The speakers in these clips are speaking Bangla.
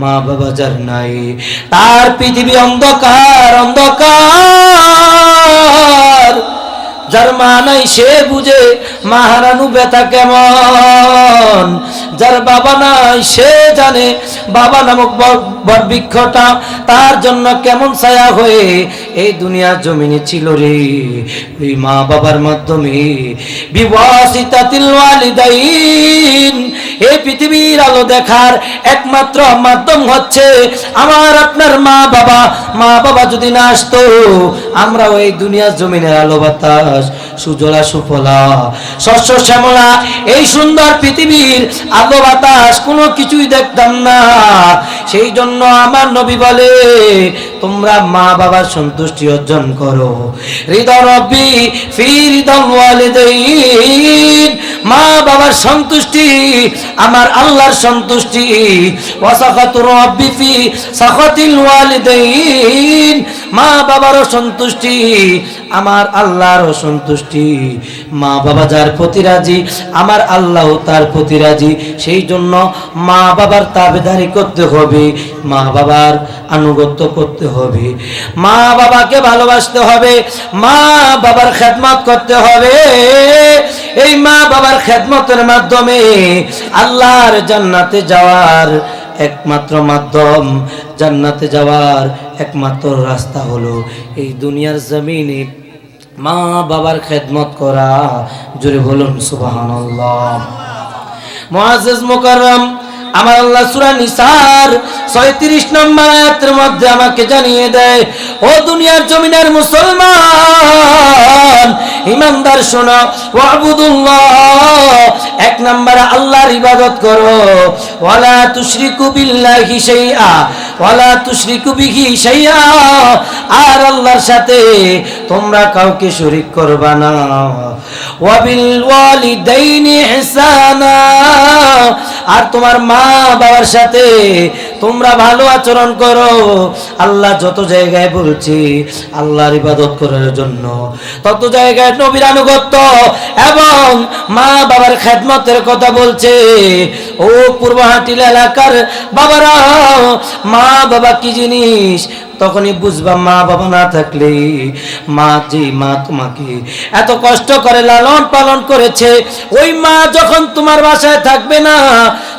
মা বাবা যার নাই, তার পৃথিবী অন্ধকার অন্ধকার। যার মা নাই, সে বুঝে মা হারানু ব্যথা কেমন। যার বাবা নাই, সে জানে বাবা নামক বটবৃক্ষটা তার জন্য কেমন ছায়া হয়ে এই দুনিয়ার জমিনে ছিল রে। ওই মা বাবার মাধ্যমে বিবাসিতাতিল ওয়ালিদাইন এই পৃথিবীর আলো দেখার একমাত্র মাধ্যম হচ্ছে আমার আপনার মা বাবা। মা বাবা যদি না আসতো আমরা ওই দুনিয়ার জমিনের আলো বাতাস, সুজলা সুফলা, শস্য শ্যামলা, এই সুন্দর পৃথিবীর আলো বাতাস কোনো কিছুই দেখতাম না। সেই জন্য আমার নবী বলে, তোমরা মা বাবার সন্তুষ্টি অর্জন করো। হৃদয় রব্বি, ফি হৃদয় ওয়ালিদাইন। মা বাবার সন্তুষ্টি, আমার আল্লাহর সন্তুষ্টি। মা বাবারও সন্তুষ্টি, আমার আল্লাহরও সন্তুষ্টি। মা বাবা যার প্রতি রাজি, আমার আল্লাহ তার প্রতি রাজি। সেই জন্য মা বাবার তাবেদারি করতে হবে, মা বাবার আনুগত্য করতে হবে। মা বাবাকে ভালোবাসতে হবে, মা বাবার খেদমত করতে হবে। এই মা বাবার খেদমতের মাধ্যমে আল্লাহর জান্নাতে যাওয়ার একমাত্র মাধ্যম, জান্নাতে যাওয়ার একমাত্র রাস্তা হলো এই দুনিয়ার জমিনে মা বাবার খেদমত করা। জোরে বলুন মুআজ্জাজ মুকাররম, আমার আল্লাহ সূরা নিসার 37 নম্বর আয়াতের মধ্যে আমাকে জানিয়ে দেয়, ও দুনিয়ার জমিনের মুসলমান, ইমানদার শোনো, ওয়াবুদুল্লাহ, এক নম্বরে আল্লাহর ইবাদত করো, ওয়ালা তুশরিকু বিল্লাহি শাইআ, ওয়ালা তুশরিকু বিহি শাইআ, আর আল্লাহর সাথে তোমরা কাউকে শরীক করবা না। ওয়াবিল ওয়ালিদাইনি ইহসানা, আর তোমার মা বাবার সাথে তোমরা ভালো আচরণ করো। আল্লাহ যত জায়গায় বলছি, আল্লাহর ইবাদত করার জন্য তত জায়গায় নবীর আনুগত্য এবং মা বাবার খেদমতের কথা বলছে। ও পূর্বহাটিল এলাকার বাবারা, মা বাবা কি জিনিস? তখনই বুঝবা মা বাবা না থাকলে মা যে মা তোমাকে এত কষ্ট করে লালন পালন করেছে, ওই মা যখন তোমার বাসায় থাকবে না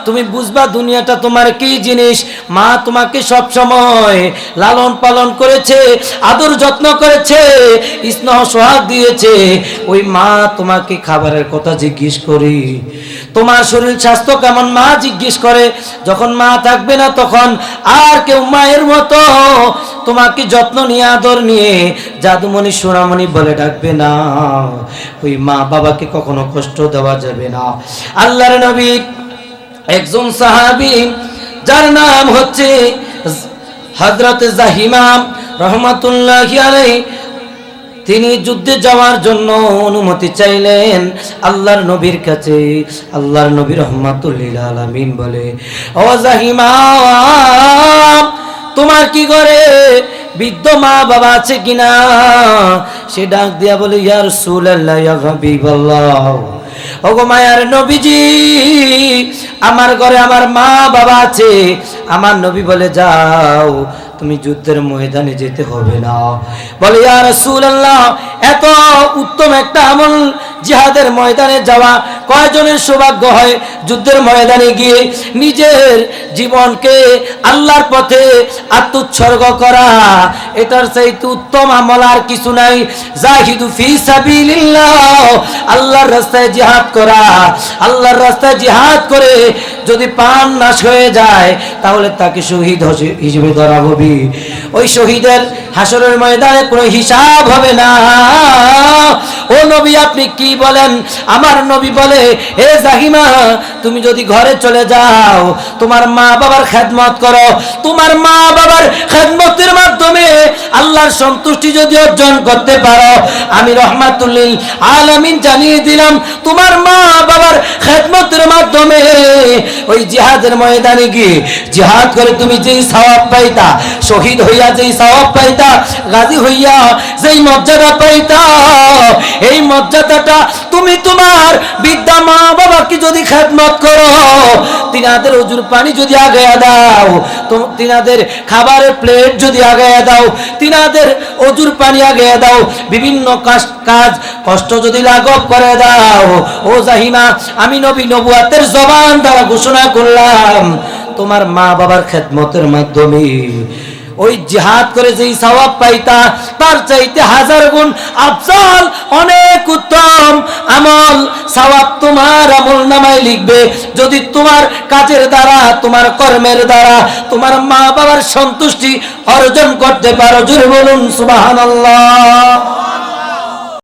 তুমি বুঝবা দুনিয়াটা তোমার কি জিনিস? মা তোমাকে সব সময় লালন পালন করেছে, আদর যত্ন করেছে, স্নেহ সোহাগ দিয়েছে। ওই মা তোমাকে খাবারের কথা জিজ্ঞেস করি, তোমার শরীর স্বাস্থ্য কেমন মা জিজ্ঞেস করে? যখন মা থাকবে না তখন আর কেউ মায়ের মতো তোমাকে যত্ন নিয়ে, আদর নিয়ে জাদুমণি, সোনামণি বলে ডাকবে না। ওই মা বাবাকে কখনো কষ্ট দেওয়া যাবে না। আল্লাহর নবী একজন সাহাবী, যার নাম হচ্ছে হজরত জাহিমাম রহমাতুল্লাহ তিনি যুদ্ধে যাওয়ার জন্য অনুমতি চাইলেন। আল্লাহর নবীর কাছে, আল্লাহর নবী রহমাতুল্লিল আলামিন বলে, ও জাহিমা, তোমার কি করে বৃদ্ধ মা বাবা আছে কিনা? সে ডাক দিয়া বলে ইয়ার সুল আল্লাহ ওগো মায়ার নবীজি আমার ঘরে আমার মা বাবা আছে। আমার নবী বলে, যাও, তুমি যুদ্ধের ময়দানে যেতে হবে না। বলে, ইয়া সুল আল্লাহ এত উত্তম একটা আমল জিহাদের ময়দানে যাওয়া কয়জনের সৌভাগ্য হয়? যুদ্ধের ময়দানে গিয়ে নিজের জীবনকে আল্লাহর পথে আত্মোৎসর্গ করা, এটার চাইতে উত্তম আমল আর কিছু নাই। জাহিদু ফি সাবিলিল্লাহ, আল্লাহর রাস্তায় জিহাদ করা, আল্লাহর রাস্তায় জিহাদ করে যদি পান নাশ হয়ে যায়, তাহলে তাকে শহীদ হিসেবে ধরা হবে। ওই শহীদের হাসরের ময়দানে কোনো হিসাব হবে না। ও নবী, আপনি কি বলেন? আমার নবী বলে হে জাহিমা, তুমি যদি ঘরে চলে যাও, তোমার মা বাবার খেদমত করো। তোমার মা বাবার খেদমতের মাধ্যমে আল্লাহর সন্তুষ্টি যদি অর্জন করতে পারো, আমি রহমাতুল্লিল আলামিন জানিয়ে দিলাম, তোমার মা বাবার খেদমতের মাধ্যমে ওই জিহাদের ময়দানে গিয়ে জিহাদ করে তুমি যেই সওয়াব পাইতা, শহীদ হইয়া যেই সওয়াব পাইতা, গাজী হইয়া যেই মর্যাদা পাইতা, এই মর্যাদাটা তুমি তোমার বিদ্যা মা বাবাকে যদি খেদমত করো? তিনাদের অজুর পানি যদি আগে দাও তিনাদের খাবারের প্লেট যদি আগে দাও, তিনাদের অজুর পানি আগে দাও, বিভিন্ন কাজ কষ্ট যদি লাঘব করে দাও। ও জাহিমা, আমি নবী নবুয়াতের জবান দ্বারা ঘোষণা করলাম, তোমার মা বাবার খেদমতের মাধ্যমে ওই জিহাদ করে যেই সওয়াব পাইতা, তার চাইতে হাজার গুণ আফজাল অনেক উত্তম। আমল, সওয়াব তোমার আমল নামায় লিখবে। যদি তোমার কাজের দ্বারা, তোমার কর্মের দ্বারা, তোমার মা বাবার সন্তুষ্টি অর্জন করতে পারো, জোরে বলুন, সুবহানাল্লাহ।